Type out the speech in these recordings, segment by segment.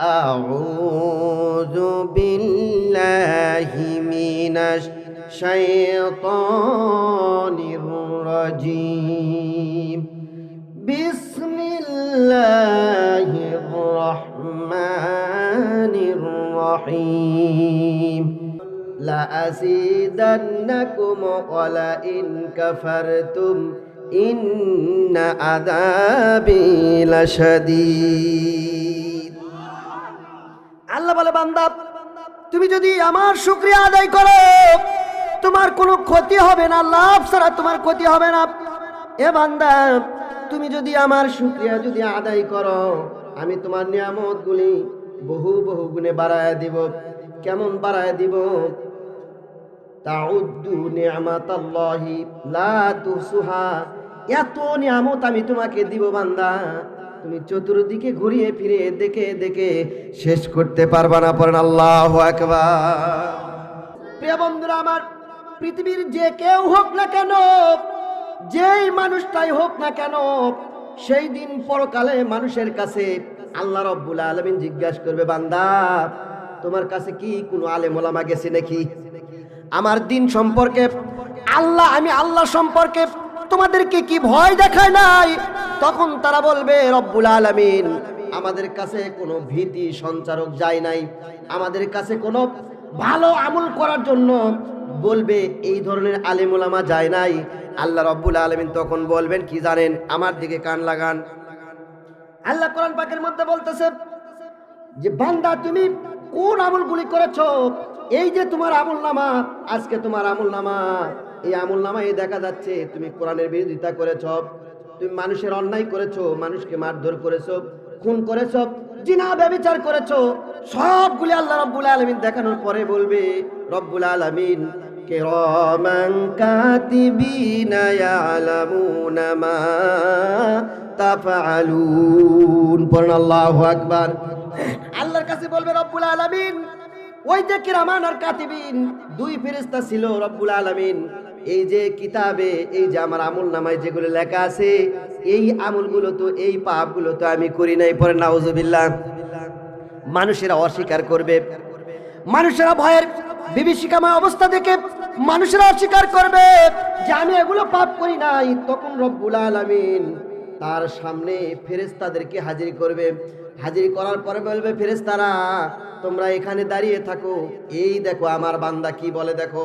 أعوذ بالله من الشيطان الرجيم بسم الله الرحمن الرحيم لأزيدنكم ولئن كفرتم إن عذابي لشديد বান্দা, তুমি যদি আমার শুক্রিয়া আদায় করো, তোমার কোনো ক্ষতি হবে না, লাভ ছাড়া তোমার ক্ষতি হবে না। এ বান্দা, তুমি যদি আমার শুক্রিয়া যদি আদায় করো, আমি তোমার নিয়ামতগুলি বহু বহু গুণে বাড়ায় দিব। কেমন বাড়ায় দিব? এত নিয়ামত আমি তোমাকে দিব বান্দা। তুমি চতুর্দিকে ঘুরিয়ে ফিরে দেখে দেখে শেষ করতে পারবা না, পড়েন আল্লাহ প্রিয় বন্ধুরা, আমার পৃথিবীর যে কেউ হোক না কেন, যেই মানুষটাই হোক না কেন, সেই দিন পরকালে মানুষের কাছে আল্লাহ রব্বুল আলমিন জিজ্ঞাসা করবে, বান্দা, তোমার কাছে কি কোনো আলেম ওলামা গেছে নাকি? আমার দিন সম্পর্কে আল্লাহ, আমি আল্লাহ সম্পর্কে তোমাদেরকে কি ভয় দেখায় নাই? তখন তারা বলবে, রব্বুল আলামিন, আমাদের কাছে কোনো ভীতি সঞ্চারক যায় নাই। আমাদের কাছে কোনো ভালো আমল করার জন্য বলবে, এই ধরনের আলিমুলামা যায় নাই। আল্লাহ রব্বুল আলমিন তখন বলবেন, কি জানেন, আমার দিকে কান লাগান। আল্লাহ কোরআন পাকের মধ্যে বলতেছে যে, বান্দা, তুমি কোন আমলগুলি করেছ? এই যে তোমার আমল নামা আজকে তোমার আমল নামা এই আমল নামায় দেখা যাচ্ছে তুমি কোরআনের বিরোধিতা করেছ। তুমি মানুষের অন্যায় করেছ, মানুষকে মারধর করেছ, খুন করেছ, জিনা ব্যবচার করেছ, সবগুলি আল্লাহ রব্বুল আলমিন দেখানোর পরে বলবে, রব্বুল আলমিন আকবার। আল্লাহর বলবে ওই যে আর কাতিবিন, দুই ফেরেশতা ছিল, রব্বুল আলামিন। এই যে কিতাবে, এই যে আমার আমল নামায় যেগুলো লেখা আছে, এই আমলগুলো তো, এই পাপগুলো তো আমি করি নাই, পরে নাউজুবিল্লাহ। মানুষেরা অস্বীকার করবে। মানুষেরা ভয়ের বিভীষিকাময় অবস্থা দেখে মানুষেরা অস্বীকার করবে যে আমি এগুলো পাপ করি নাই। তখন রব্বুল আলামিন তার সামনে ফেরেস্তাদেরকে হাজির করবে। হাজির করার পরে বলবে ফেরেস্তারা তোমরা এখানে দাঁড়িয়ে থাকো। এই দেখো, আমার বান্দা কি বলে দেখো।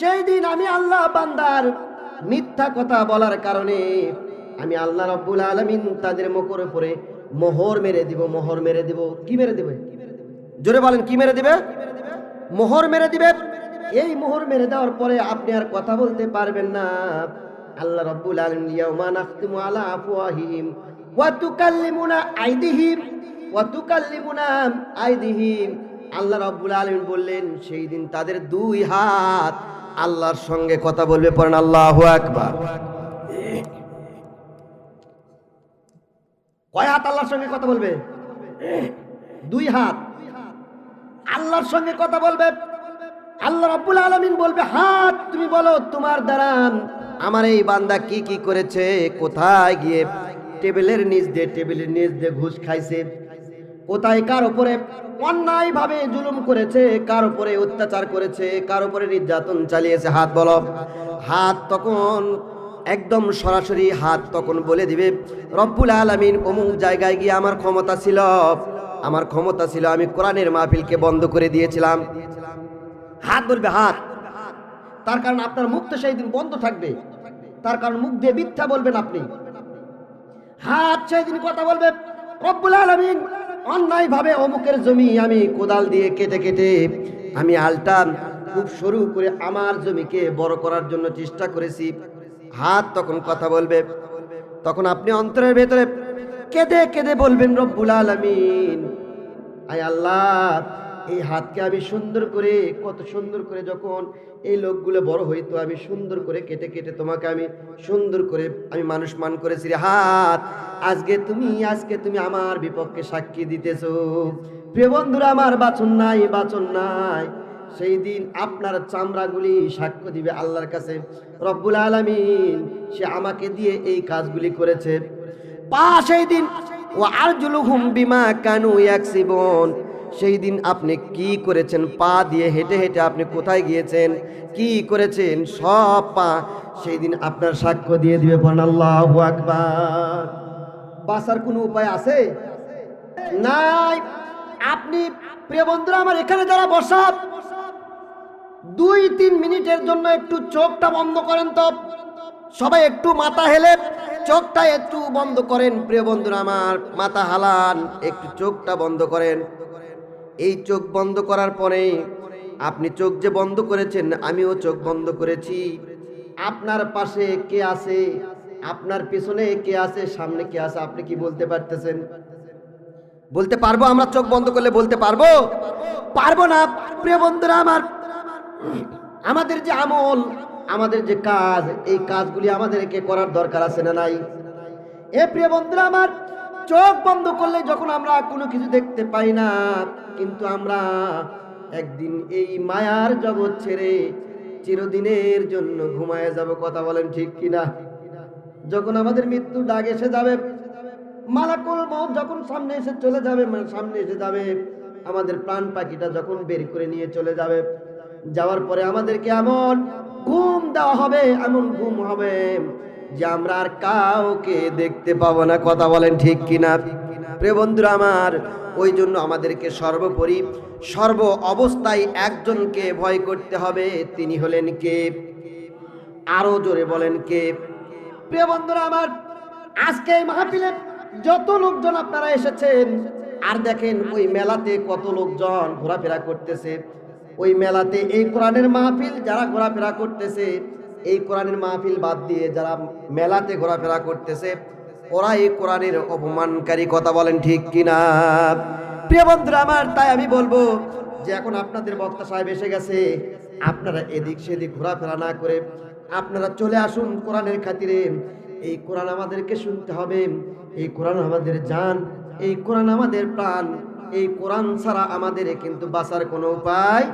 সেই দিন আমি আল্লাহ বান্দার মিথ্যা কথা বলার কারণে আমি আল্লাহ রব্বুল আলামিন তাদের মুখের উপরে মোহর মেরে দিব, মোহর মেরে দিব। কি মেরে দিবে? জোরে বলেন, কি মেরে দিবে? মোহর মেরে দিবে। এই মোহর মেরে দেওয়ার পরে আপনি আর কথা বলতে পারবেন না। আল্লাহ রব্বুল আলামিন ইয়াউমা নাখতিমু আলা আফওয়াহিম ওয়া তুকাল্লিমুনা আইদিহিম, ওয়া তুকাল্লিমুনা আইদিহিম। আল্লাহ রব্বুল আলমিন বললেন, সেই দিন তাদের দুই হাত আল্লাহর সঙ্গে কথা বলবে, পড়েন আল্লাহু আকবার। কয় হাত আল্লাহর সঙ্গে কথা বলবে? দুই হাত। আল্লাহর সঙ্গে কথা বলবে, আল্লাহ রাব্বুল আলামিন বলবে, হাত তুমি বলো, তোমার দ্বারা আমার এই বান্দা কি কি করেছে, কোথায় গিয়ে টেবিলের নিচ দিয়ে, টেবিলের নিচ দিয়ে ঘুষ খাইছে? কোথায় কার উপরে অন্যায় ভাবে জুলুম করেছে, কার উপরে অত্যাচার করেছে, কার উপরে নির্যাতন চালিয়েছে? হাত বলো। হাত তখন একদম সরাসরি হাত তখন বলে দিবে, রব্বুল আলামিন অমুক জায়গায় গিয়ে আমার ক্ষমতা ছিল, আমার ক্ষমতা ছিল, আমি কোরআনের মাহফিলকে বন্ধ করে দিয়েছিলাম। হাত বলবে হাত। তার কারণ আপনার মুখ তো সেই দিন বন্ধ থাকবে। তার কারণ মুখ দিয়ে মিথ্যা বলবেন আপনি। হাত সেই দিন কথা বলবে, রব্বুল আলামিন অন্যায় ভাবে অমুকের জমি আমি কোদাল দিয়ে কেটে কেটে আমি আলটা খুব সরু করে আমার জমিকে বড় করার জন্য চেষ্টা করেছি। হাত তখন কথা বলবে। তখন আপনি অন্তরের ভেতরে কেঁদে কেঁদে বলবেন, রব্বুল আলমিন। আয় আল্লাহ এই হাতকে আমি সুন্দর করে, কত সুন্দর করে যখন এই লোকগুলো বড় হইতো, আমি সুন্দর করে কেটে কেটে তোমাকে আমি সুন্দর করে আমি মানুষ মান করেছি রে হাত। আজকে তুমি আজকে তুমি আমার বিপক্ষে সাক্ষী দিতেছো। প্রিয় বন্ধুরা, আমার বাচন নাই বাচন নাই। সেই দিন আপনার চামড়াগুলি সাক্ষ্য দিবে আল্লাহর কাছে। রব্বুল আলামিন, সে আমাকে দিয়ে এই কাজগুলি করেছে। পা সেই দিন ও আরজুলুহুম বিমা কানু ইয়াকসিবুন। সেই দিন আপনি কি করেছেন? পা দিয়ে হেঁটে হেঁটে আপনি কোথায় গিয়েছেন? কি করেছেন? সব পা সেই দিন আপনার সাক্ষ্য দিয়ে দিবে আকবার। বাঁচার কোনো উপায় আছে? নাই। আপনি প্রিয় বন্ধুরা, আমার এখানে যারা বসা, দুই তিন মিনিটের জন্য একটু চোখটা বন্ধ করেন তো। সবাই একটু মাথা হেলে, চোখটা একটু বন্ধ করেন। প্রিয় বন্ধুরা, আমার মাথা হালান, একটু চোখটা বন্ধ করেন। এই চোখ বন্ধ করার পরে আপনি চোখ যে বন্ধ করেছেন, আমিও চোখ বন্ধ করেছি। আপনার পাশে কে আছে? আপনার পিছনে কে আছে? সামনে কে আছে? আপনি কি বলতে পারতেছেন? বলতে পারব? আমরা চোখ বন্ধ করলে বলতে পারব? পারব না, প্রিয় বন্ধুরা আমার। আমাদের যে আমল, আমাদের যে কাজ, এই কাজগুলি আমাদেরকে করার দরকার আছে না নাই? এ প্রিয় বন্ধুরা আমার চোখ বন্ধ করলে যখন আমরা কোনো কিছু দেখতে পাই না, কিন্তু আমরা একদিন এই মায়ার জগৎ ছেড়ে চিরদিনের জন্য ঘুমায় যাব, কথা বলেন ঠিক কিনা? যখন আমাদের মৃত্যু ডাক এসে যাবে, মালাকুল মৌত যখন সামনে এসে চলে যাবে মানে সামনে এসে যাবে, আমাদের প্রাণ পাখিটা যখন বের করে নিয়ে চলে যাবে, যাওয়ার পরে আমাদেরকে এমন ঘুম দেওয়া হবে, এমন ঘুম হবে যে আমরা আর কাউকে দেখতে পাবো না, কথা বলেন ঠিক কিনা? প্রিয় বন্ধুরা আমার, ওই জন্য আমাদেরকে সর্বোপরি, সর্ব অবস্থায় একজনকে ভয় করতে হবে, তিনি হলেন কে? আরও জোরে বলেন কে? প্রিয় বন্ধুরা আমার, আজকে এই মাহফিলে যত লোকজন আপনারা এসেছেন, আর দেখেন ওই মেলাতে কত লোকজন ঘোরাফেরা করতেছে। ওই মেলাতে এই কোরআনের মাহফিল যারা ঘোরাফেরা করতেছে এই কোরআনের মাহফিল বাদ দিয়ে যারা মেলাতে ঘোরাফেরা করতেছে, ওরা এই কোরআনের অপমানকারী কথা বলেন ঠিক কিনা? প্রিয় বন্ধুরা আমার, তাই আমি বলব যে এখন আপনাদের বক্তা সাহেব এসে গেছে। আপনারা এদিক সেদিক ঘোরাফেরা না করে আপনারা চলে আসুন কোরআনের খাতিরে। এই কোরআন আমাদেরকে শুনতে হবে, এই কোরআন আমাদের জান, এই কোরআন আমাদের প্রাণ, এই কোরআন ছাড়া আমাদের কিন্তু বাঁচার কোনো উপায়